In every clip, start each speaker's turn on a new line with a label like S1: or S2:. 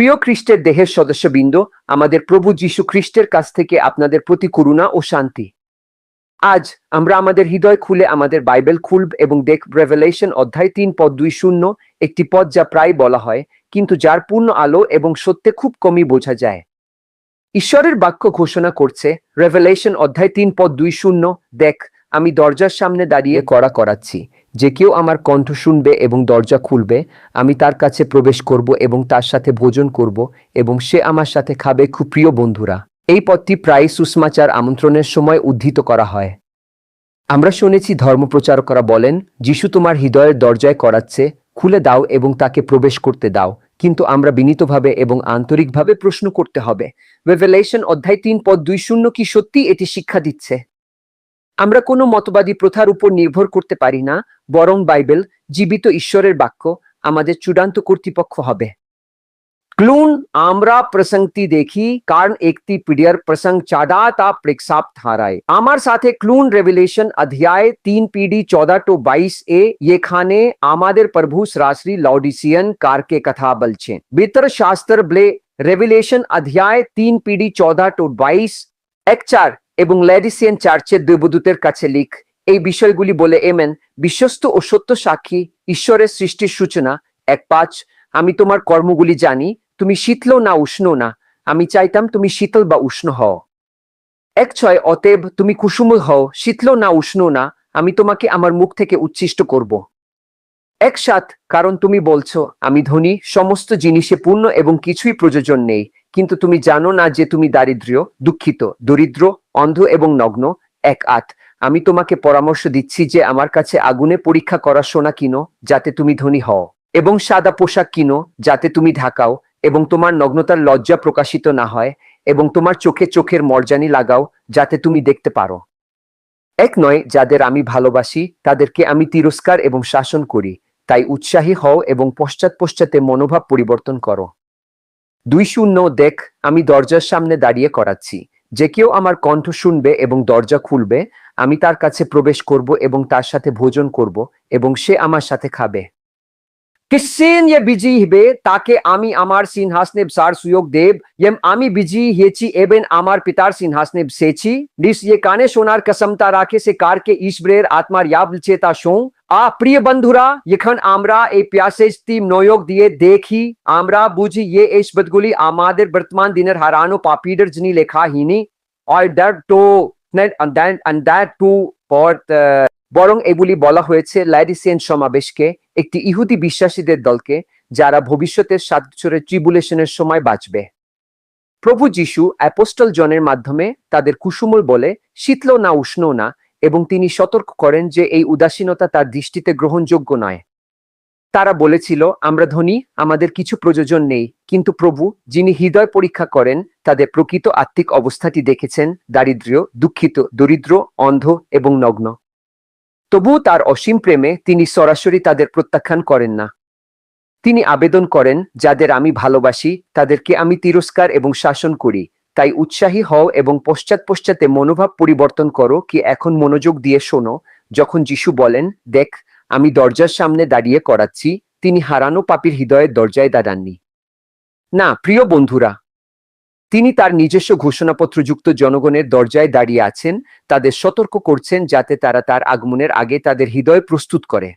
S1: প্রিয় খ্রিস্টের দেহের সদস্যবৃন্দ, আমাদের প্রভু যীশু খ্রিস্টের কাছ থেকে আপনাদের প্রতি করুণা ও শান্তি। আজ আমরা আমাদের হৃদয় খুলে আমাদের বাইবেল খুলব এবং দেখ রেভেলেশন অধ্যায় তিন পদ দুই শূন্য, একটি পদ যা প্রায় বলা হয়, কিন্তু যার পূর্ণ আলো এবং সত্যে খুব কমই বোঝা যায়। ঈশ্বরের বাক্য ঘোষণা করছে রেভেলেশন অধ্যায় তিন পদ দুই শূন্য, দেখ আমি দরজার সামনে দাঁড়িয়ে করা করাচ্ছি। যে কেউ আমার কণ্ঠ শুনবে এবং দরজা খুলবে, আমি তার কাছে প্রবেশ করব এবং তার সাথে ভোজন করব এবং সে আমার সাথে খাবে। খুব প্রিয় বন্ধুরা, এই পদটি প্রায় সুষমাচার আমন্ত্রণের সময় উদ্ধৃত করা হয়। আমরা শুনেছি ধর্মপ্রচারকরা বলেন, যিশু তোমার হৃদয়ের দরজায় করাচ্ছে, খুলে দাও এবং তাকে প্রবেশ করতে দাও। কিন্তু আমরা বিনীতভাবে এবং আন্তরিকভাবে প্রশ্ন করতে হবে। রেভেলেশন অধ্যায় তিন পদ দুই শূন্য কি সত্যি এটি শিক্ষা দিচ্ছে? আমরা কোনো মতবাদী প্রথার উপর নির্ভর করতে পারি না, বরং বাইবেল জীবিত ঈশ্বরের বাক্য আমাদের চূড়ান্ত কর্তৃপক্ষ হবে। क्लून आमरा प्रसंगति देखी कारण एकती पीडियर प्रसंग चाडा ता प्रेक्षाप थाराए आमार साथे क्लून रेवलेशन अध्याय तीन पीडी चौदह टू बाईस ए ये खाने आमादेर प्रभु सरासरी लाउडिसियन कार के कथा बल छे बेतर शास्त्र ब्ले रेवलेशन अध्याय तीन पीडी चौदह टू बाईस एक चार এবং ল্যাডিসিয়ান চার্চের দেবদূতের কাছে লিখ। এই বিষয়গুলি বলে, এমেন, বিশ্বস্ত ও সত্য সাক্ষী, ঈশ্বরের সৃষ্টির সূচনা। এক, পাঁচ, আমি তোমার কর্মগুলি জানি, তুমি শীতল না উষ্ণ না। আমি চাইতাম তুমি শীতল বা উষ্ণ হও। এক, ছয়, অতএব তুমি কুসুম হও শীতল না উষ্ণ না। আমি তোমাকে আমার মুখ থেকে উচ্ছিষ্ট করব। এক সাত কারণ তুমি বলছো, আমি ধনী, সমস্ত জিনিসে পূর্ণ এবং কিছুই প্রয়োজন নেই। কিন্তু তুমি জানো না যে তুমি দারিদ্র্য, দুঃখিত, দরিদ্র, অন্ধ এবং নগ্ন, এক আট আমি তোমাকে পরামর্শ দিচ্ছি যে আমার কাছে আগুনে পরীক্ষা করা সোনা কিনো, যাতে তুমি ধনী হও, এবং সাদা পোশাক কিনো, যাতে তুমি ঢাকাও, এবং তোমার নগ্নতার লজ্জা প্রকাশিত না হয়, এবং তোমার চোখে চোখের মর্জানি লাগাও, যাতে তুমি দেখতে পারো। এক নয়, যাদের আমি ভালোবাসি, তাদেরকে আমি তিরস্কার এবং শাসন করি। তাই উৎসাহী হও এবং পশ্চাৎ পশ্চাতে মনোভাব পরিবর্তন করো। দুই শূন্য, দেখ, আমি দরজার সামনে দাঁড়িয়ে করাচ্ছি। যে কেউ আমার কণ্ঠ শুনবে এবং দরজা খুলবে, আমি তার কাছে প্রবেশ করব এবং তার সাথে ভোজন করব এবং সে আমার সাথে খাবে। কিসেন ইয়ে বিজি তাকে আমি আমার সিংহাসনে সার সুযোগ দেব আমি বিজি হয়েছি এবেন আমার পিতার সিংহাসনে সেছি নিস ইয়ে কানে সোনার কসমতা রাখে সে কারকে ঈশ্বরের আত্মার ইয়াব চেতা শোঁ। আ প্রিয় বন্ধুরা, এখন আমরা এই প্যাসেজটি নয়োগ দিয়ে দেখি। আমরা বুঝি ইয়ে এই শব্দগুলি আমাদের বর্তমান দিনের হারানো পাপিডের যিনি লেখাহীনি আর that too that too for বরং এগুলি বলা হয়েছে ল্যাডিসিয়ান সমাবেশকে, একটি ইহুদি বিশ্বাসীদের দলকে, যারা ভবিষ্যতের সাত বছরের ট্রিবুলেশনের সময় বাঁচবে। প্রভু যিশু অ্যাপোস্টল জনের মাধ্যমে তাদের কুসুমল বলে, শীতল না, উষ্ণ না এবং তিনি সতর্ক করেন যে এই উদাসীনতা তার দৃষ্টিতে গ্রহণযোগ্য নয়। তারা বলেছিল, আমরা ধনী, আমাদের কিছু প্রয়োজন নেই। কিন্তু প্রভু, যিনি হৃদয় পরীক্ষা করেন, তাদের প্রকৃত আত্মিক অবস্থাটি দেখেছেন, দারিদ্র্য, দুঃখিত, দরিদ্র, অন্ধ এবং নগ্ন। তবুও তার অসীম প্রেমে তিনি সরাসরি তাদের প্রত্যাখ্যান করেন না। তিনি আবেদন করেন, যাদের আমি ভালোবাসি, তাদেরকে আমি তিরস্কার এবং শাসন করি। তাই উৎসাহী হও এবং পশ্চাৎ পশ্চাতে মনোভাব পরিবর্তন করো কি এখন মনোযোগ দিয়ে শোনো। যখন যিশু বলেন, দেখ, আমি দরজার সামনে দাঁড়িয়ে করাচ্ছি, তিনি হারানো পাপির হৃদয়ের দরজায় দাঁড়াননি। না, প্রিয় বন্ধুরা, তিনি তার নিজস্ব ঘোষণাপত্রযুক্ত জনগণের দরজায় দাঁড়িয়ে আছেন, তাদের সতর্ক করছেন যাতে তারা তার আগমনের আগে তাদের হৃদয় প্রস্তুত করে।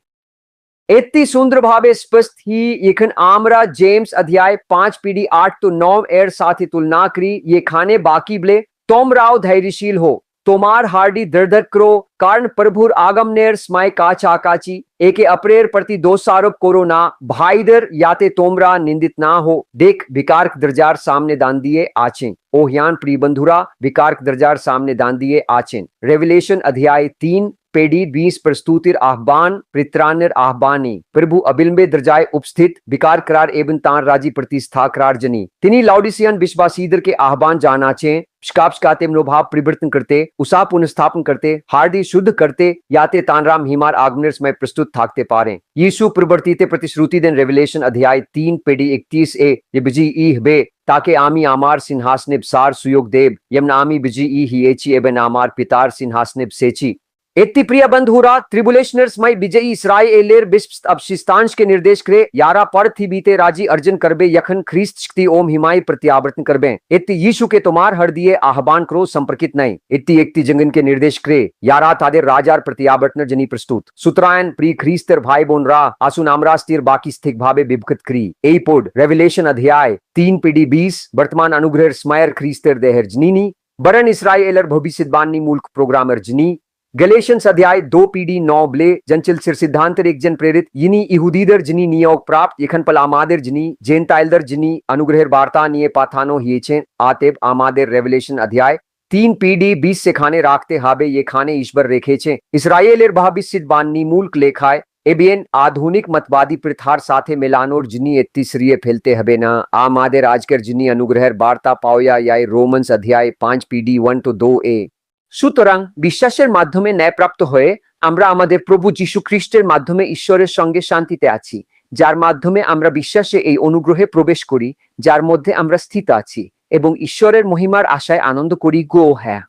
S1: इति सुंदर भावे स्पष्ट ही यखन आमरा जेम्स अध्याय पाँच पीढ़ी आठ तो नौ एर साथ ही तुलना करी, ये खाने बाकी बले, तोम राव धैर्यशील हो, तोमार हार्डी दर्दर करो, कारण प्रभुर आगम नेर स्माय काचा काची, एके अप्रेर प्रति दोष आरोप करो ना भाई दर याते तोमरा निंदित ना हो, देख विकार दर्जार सामने दान दिए आचेन। ओहयान प्रिय बंधुरा विकार दर्जार सामने दान दिए आचेन। रेवलेशन अध्याय तीन पेडी बीस प्रस्तुतिर आह्वान परित्राणर आह्वानी। प्रभु अबिलम्बे दर्जाए उपस्थित, विकार करार एवं तान राज़ी प्रतिष्ठा करार जनी। तिनी लाउडिसियन विश्वासीदर के आह्वान जाना चे स्काप्स मनोभाव परिवर्तन करते, उषा पुनस्थापन करते हार्दी शुद्ध करते, याते तानराम हिमार आगमनर्स समय प्रस्तुत थाकते पारे। यीशु प्रवर्तित प्रतिश्रुति देन रेवलेशन अध्याय तीन, पेडी इकतीस ए ये बिज़ी ई बे, ताके आमी आमार सिंहासनिब सार सुयोग देव यमनामी बिज़ी ई हिएची एवं आमार पितार सिंहासनिब सेची। ಎತ್ತಿಪ್ರಿಯ ಬಂಧೂರ ತ್ರಿಬುಲೇಷನರ್ಸ್ ಮೈ ಬಿಜಯಿ ಇಸ್ರಾಯ್ ಎಲೇರ್ ಬಿಸ್ಪ್ ಅಬ್ಶಿಸ್ತಾಂಶ್ ಕೆ ನಿರ್ದೇಶ ಕರೆ ಯಾರ ಪರ್ थी बीते, राज़ी अर्जन करबे, यखन ख्रीस्त शक्ति ओम हिमाय प्रत्यावर्तन करबे। इति यीशु के तुम्हार हर दिए आह्वान करो, संपर्कित नहीं। इति एकति जंगन के निर्देश करे, यारा तादे राजार प्रत्यावर्तन जनी प्रस्तुत। सुत्रायन, प्री ख्रीस्तर भाई बोन बोनरा आसु नामरास्तिर बाकी स्थिक भावे बिबकत करी। ए पोड, रेवलेशन अध्याय, तीन पीढ़ी बीस, वर्तमान अनुग्रह स्मायर ख्रीस्तर देहर जनीनी, बरन इसराइलर भविष्यवाणी मूल्क प्रोग्रामर जनी गलेशियंस अध्याय दो पीढ़ी नौ ब्ले, जंचल सिर सिद्धांतर एक जन प्रेरित, यिनी इहुदीदर जिनी नियोग प्राप्त यखन पल आमादेर जिनी, जेन ताइलदर जिनी, अनुग्रहर वार्ता निये पाथानो हिएचे आतेब आमादेर रेवलेशन अध्याय, तीन पीढ़ी बीस से खाने राखते हाबे ये खाने ईश्वर रेखे छे इसराइल इसराइलेर भविष्य बान्नी मूल्क लेखाय, एबियन आधुनिक मतवादी प्रथार साथे मिलानोर जिनी एत्तीसरिये फैलते हबे ना। आमादेर आजकर जिनी अनुग्रहर वार्ता पाओया या रोमन्स अध्याय पाँच पीडी वन टू दो ए। সুতরাং বিশ্বাসের মাধ্যমে ন্যায়প্রাপ্ত হয়ে আমরা আমাদের প্রভু যীশু খ্রিস্টের মাধ্যমে ঈশ্বরের সঙ্গে শান্তিতে আছি, যার মাধ্যমে আমরা বিশ্বাসে এই অনুগ্রহে প্রবেশ করি, যার মধ্যে আমরা স্থিত আছি এবং ঈশ্বরের মহিমার আশায় আনন্দ করি। গো হ্যাঁ।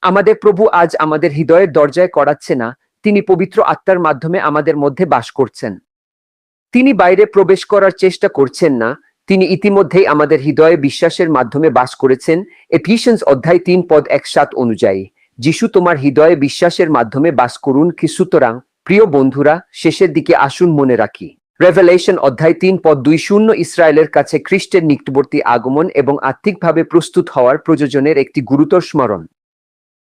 S1: আমাদের প্রভু আজ আমাদের হৃদয়ের দরজায় করাচ্ছে না, তিনি পবিত্র আত্মার মাধ্যমে আমাদের মধ্যে বাস করছেন। তিনি বাইরে প্রবেশ করার চেষ্টা করছেন না তিনি ইতিমধ্যেই আমাদের হৃদয়ে বিশ্বাসের মাধ্যমে বাস করেছেন এফিসিয়ান্স অধ্যায় তিন পদ এক সাত অনুযায়ী। যিশু তোমার হৃদয়ে বিশ্বাসের মাধ্যমে বাস করুন কি সুতরাং, প্রিয় বন্ধুরা, শেষের দিকে আসুন মনে রাখি। রেভেলেশন অধ্যায় তিন পদ দুই শূন্য ইসরায়েলের কাছে খ্রিস্টের নিকটবর্তী আগমন এবং আর্থিকভাবে প্রস্তুত হওয়ার প্রয়োজনের একটি গুরুতর স্মরণ।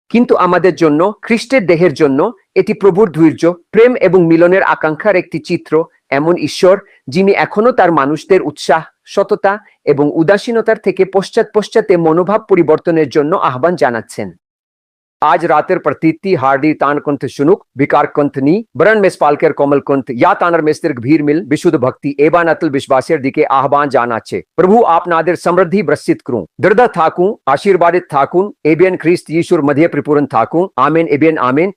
S1: কিন্তু আমাদের জন্য, খ্রিস্টের দেহের জন্য, এটি প্রভুর ধৈর্য, প্রেম এবং মিলনের আকাঙ্ক্ষার একটি চিত্র, এমন ঈশ্বর, যিনি এখনও তার মানুষদের উৎসাহ সততা এবং উদাসীনতার থেকে পশ্চাৎ পশ্চাতে মনোভাব পরিবর্তনের জন্য আহ্বান জানাচ্ছেন। আজ রাতের প্রতীতি, হার্ডি তান কন্থ শুনুক বিকার কন্থনি বরণ মেসপালকের কমল কন্থ ইয়া তানার মেস্তের গভীর মিল, বিশুদ্ধ ভক্তি এবান অতুল বিশ্বাসের দিকে আহ্বান জানাচ্ছে। প্রভু আপনাদের সমৃদ্ধি বর্ষিত করুন। দৃঢ় থাকুন, আশীর্বাদিত থাকুন এবিএন খ্রিস্ট যিশুর মধ্যে পরিপূর্ণ থাকুন। আমেন এবিএন আমেন।